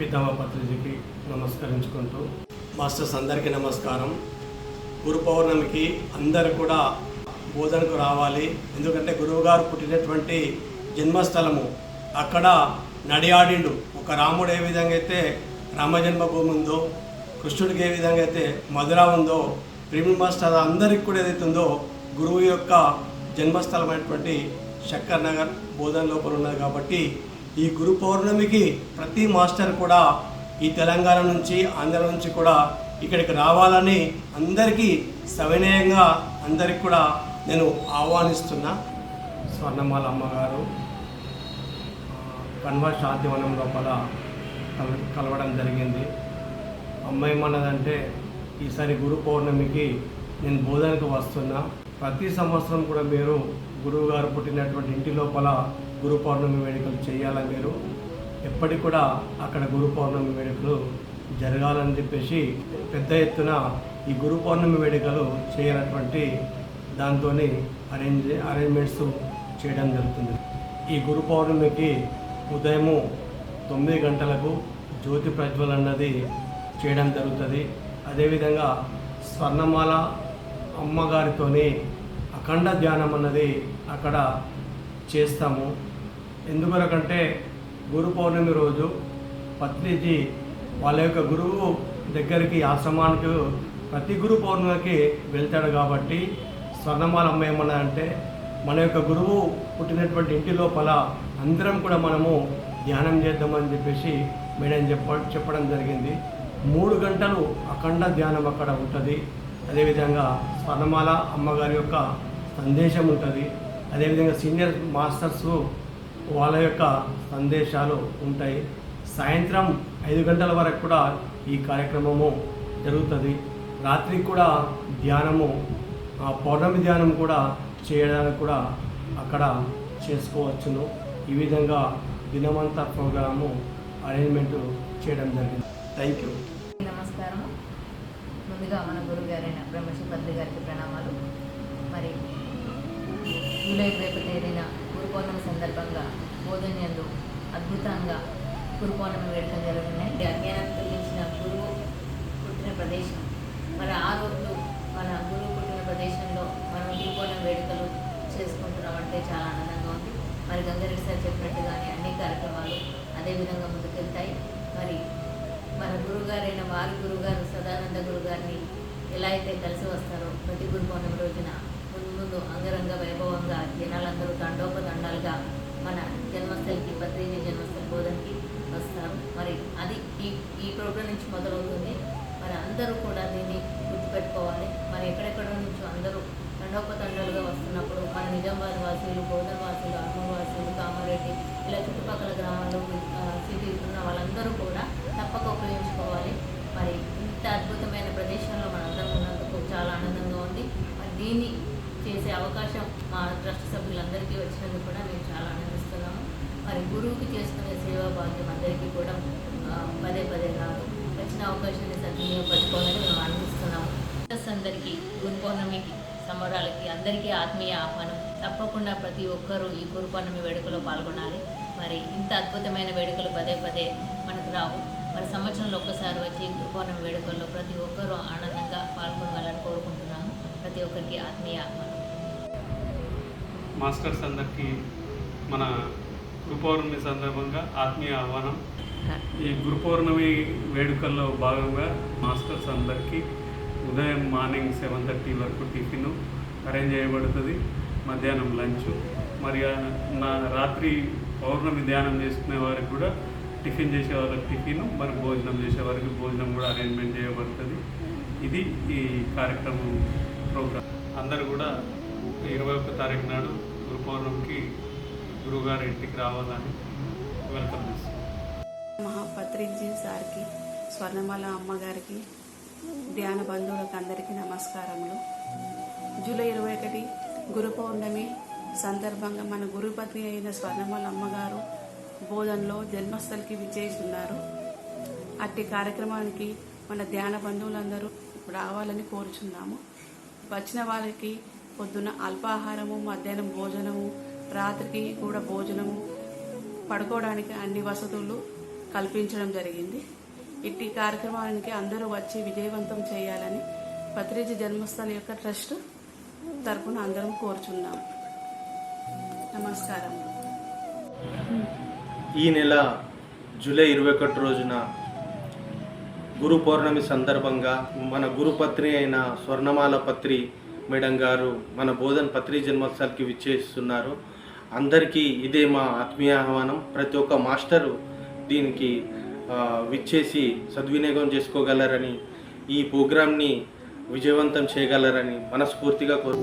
పితామ పత్రిజీకి నమస్కరించుకుంటూ masters అందరికీ నమస్కారం. గురు పౌర్ణమికి అందరు కూడా బోధనకు రావాలి. ఎందుకంటే గురువుగారు పుట్టినటువంటి జన్మస్థలము అక్కడ నడియాడిండు. ఒక రాముడు ఏ విధంగా అయితే రామజన్మభూమి ఉందో కృష్ణుడికి ఏ విధంగా అయితే మధుర ఉందో ప్రేమి మాస్టర్ అందరికి కూడా ఏదైతే ఉందో గురువు యొక్క జన్మస్థలమైనటువంటి శక్కర్ నగర్ బోధన లోపల ఉన్నది కాబట్టి ఈ గురు పౌర్ణమికి ప్రతి మాస్టర్ కూడా ఈ తెలంగాణ నుంచి ఆంధ్ర నుంచి కూడా ఇక్కడికి రావాలని అందరికీ సవినయంగా అందరికి కూడా నేను ఆహ్వానిస్తున్నా. స్వర్ణమాల అమ్మగారు ఆ, కన్వ శాంతివనం లోపల కల- కలవడం జరిగింది. అమ్మాయి ఏమన్నదంటే ఈసారి గురు పౌర్ణమికి నేను బోధనకు వస్తున్నా. ప్రతి సంవత్సరం కూడా మీరు గురువు గారు పుట్టినటువంటి ఇంటి లోపల గురు పౌర్ణమి వేడుకలు చేయాలని మీరు? ఎప్పటికి కూడా అక్కడ గురు పౌర్ణమి వేడుకలు జరగాలని చెప్పేసి పెద్ద ఎత్తున ఈ గురు పౌర్ణమి వేడుకలు చేయాలన్నటువంటి దాంతో అరేంజ్ అరేంజ్మెంట్స్ చేయడం జరుగుతుంది. ఈ గురు పౌర్ణమికి ఉదయము తొమ్మిది గంటలకు జ్యోతి ప్రజ్వల్ అన్నది చేయడం జరుగుతుంది. అదేవిధంగా స్వర్ణమాల అమ్మగారితోనే అఖండ ధ్యానం అన్నది అక్కడ చేస్తాము. ఎందుకొరకంటే గురు పౌర్ణమి రోజు పత్రిజీ వాళ్ళ యొక్క గురువు దగ్గరికి ఆశ్రమానికి ప్రతి గురు పౌర్ణమికి వెళ్తాడు కాబట్టి స్వర్ణమాల అమ్మ ఏమన్నా అంటే మన యొక్క గురువు పుట్టినటువంటి ఇంటి లోపల అందరం కూడా మనము ధ్యానం చేద్దామని చెప్పేసి మేడం చెప్ప చెప్పడం జరిగింది. మూడు గంటలు అఖండ ధ్యానం అక్కడ ఉంటుంది. అదేవిధంగా స్వర్ణమాల అమ్మగారి యొక్క సందేశం ఉంటుంది. అదేవిధంగా సీనియర్ మాస్టర్స్ వాళ్ళ యొక్క సందేశాలు ఉంటాయి. సాయంత్రం ఐదు గంటల వరకు కూడా ఈ కార్యక్రమము జరుగుతుంది. రాత్రి కూడా ధ్యానము ఆ పౌర్ణమి ధ్యానం కూడా చేయడానికి కూడా అక్కడ చేసుకోవచ్చును. ఈ విధంగా దినమంతా ప్రోగ్రాము అరేంజ్మెంట్ చేయడం జరిగింది. Thank you. నమస్కారం ముందుగా మన గురువు గారైన బ్రహ్మశిపత్రి గారికి ప్రణామాలు. మరి జూలై రేపు తేదీన గురు పౌర్ణమి సందర్భంగా బోధన్యందు అద్భుతంగా గురు పౌర్ణమి వేడుకలు జరుగుతున్నాయి. అజ్ఞానం తొలగించిన గురువు పుట్టిన ప్రదేశం. మరి ఆ రోజు మన గురువు పుట్టిన ప్రదేశంలో మనం గురు పౌర్ణమి వేడుకలు చేసుకుంటున్నాం అంటే చాలా ఆనందంగా ఉంది. మరి గంగారెడ్డి సార్ చెప్పినట్టుగానే అన్ని కార్యక్రమాలు అదేవిధంగా ముందుకెళ్తాయి. మరి మన గురుగారైన వారి గురుగారు సదానంద గురుగారిని ఎలా అయితే కలిసి వస్తారో ప్రతి గురు పౌర్ణమి రోజున ముందు ముందు అంగరంగ వైభవంగా జనాలందరూ దండోపదండాలుగా మన జన్మస్థలికి పత్రిక జన్మస్థలి బోధనకి వస్తారు మరి అది ఈ ఈ ప్రోగ్రాం నుంచి మొదలవుతుంది. మరి అందరూ కూడా దీన్ని గుర్తుపెట్టుకోవాలి. మరి ఎక్కడెక్కడ నుంచో అందరూ దండోపదండాలుగా వస్తున్నప్పుడు మన నిజామాబాద్ వాసులు బోధన వాసులు ఆర్మూర్ వాసులు కామారెడ్డి ఇలా చుట్టుపక్కల గ్రామాల్లో సిటీ ఉన్న వాళ్ళందరూ కూడా తప్పక ఉపయోగించుకోవాలి. మరి ఇంత అద్భుతమైన ప్రదేశంలో మనందరం ఉన్నందుకు చాలా ఆనందంగా ఉంది. మరి దీన్ని చేసే అవకాశం మా ట్రస్ట్ సభ్యులందరికీ వచ్చినందుకు కూడా మేము చాలా ఆనందిస్తున్నాము. మరి గురువుకి చేసుకునే సేవా భాగ్యం అందరికీ కూడా పదే పదే రాదు వచ్చిన అవకాశాన్ని సద్వినియోగపరచుకోవాలని మేము ఆనందిస్తున్నాము. అందరికీ గురు పౌర్ణమికి సంబరాలకి అందరికీ ఆత్మీయ ఆహ్వానం. తప్పకుండా ప్రతి ఒక్కరూ ఈ గురు పౌర్ణమి వేడుకలో పాల్గొనాలి. మరి ఇంత అద్భుతమైన వేడుకలు పదే పదే మనకు రావు. మరి సంవత్సరంలో ఒక్కసారి వచ్చి గురు పౌర్ణమి వేడుకల్లో ప్రతి ఒక్కరూ ఆనందంగా పాల్గొనాలని కోరుకుంటున్నాము. ప్రతి ఒక్కరికి ఆత్మీయ ఆహ్వానం. మాస్టర్స్ అందరికీ మన గురు పౌర్ణమి సందర్భంగా ఆత్మీయ ఆహ్వానం. ఈ గురు పౌర్ణమి వేడుకల్లో భాగంగా మాస్టర్స్ అందరికీ ఉదయం మార్నింగ్ సెవెన్ థర్టీ వరకు టిఫిన్ అరేంజ్ చేయబడుతుంది. మధ్యాహ్నం లంచ్. మరి నా రాత్రి పౌర్ణమి ధ్యానం చేసుకునే వారికి కూడా టిఫిన్ చేసే వాళ్ళకి టిఫిన్ మరి భోజనం చేసే వారికి భోజనం కూడా అరేంజ్మెంట్ చేయబడుతుంది. ఇది ఈ కార్యక్రమం ప్రోగ్రామ్ అందరు కూడా ఇరవై ఒక్క తారీఖు నాడు గురుపౌర్ణమికి గురువుగారి ఇంటికి రావాలని వెల్కమ్ చేస్తాం మహాపత్రిజీ సార్కి స్వర్ణమాల అమ్మగారికి ధ్యాన బంధువులకు అందరికీ నమస్కారములు. జూలై ఇరవై ఒకటి గురు పౌర్ణమి సందర్భంగా మన గురుపతి అయిన స్వర్ణమాల అమ్మగారు బోధనలో జన్మస్థలికి విచ్చేస్తున్నారు. అట్టి కార్యక్రమానికి మన ధ్యాన బంధువులందరూ రావాలని కోరుచున్నాము. వచ్చిన వాళ్ళకి పొద్దున అల్పాహారము మధ్యాహ్నం భోజనము రాత్రికి కూడా భోజనము పడుకోవడానికి అన్ని వసతులు కల్పించడం జరిగింది. ఇట్టి కార్యక్రమానికి అందరూ వచ్చి విజయవంతం చేయాలని పత్రిజీ జన్మస్థల యొక్క ట్రస్ట్ తరఫున అందరం కోరుచున్నాం. నమస్కారం. ఈ నెల జూలై ఇరవై ఒకటి రోజున గురు పౌర్ణమి సందర్భంగా మన గురుపత్రి అయిన స్వర్ణమాల పత్రి మేడం గారు మన బోధన పత్రి జన్మోత్సవాలకి విచ్చేస్తున్నారు. అందరికీ ఇదే మా ఆత్మీయ ఆహ్వానం. ప్రతి ఒక్క మాస్టరు దీనికి విచ్చేసి సద్వినియోగం చేసుకోగలరని ఈ ప్రోగ్రామ్ని విజయవంతం చేయగలరని మనస్ఫూర్తిగా కోరు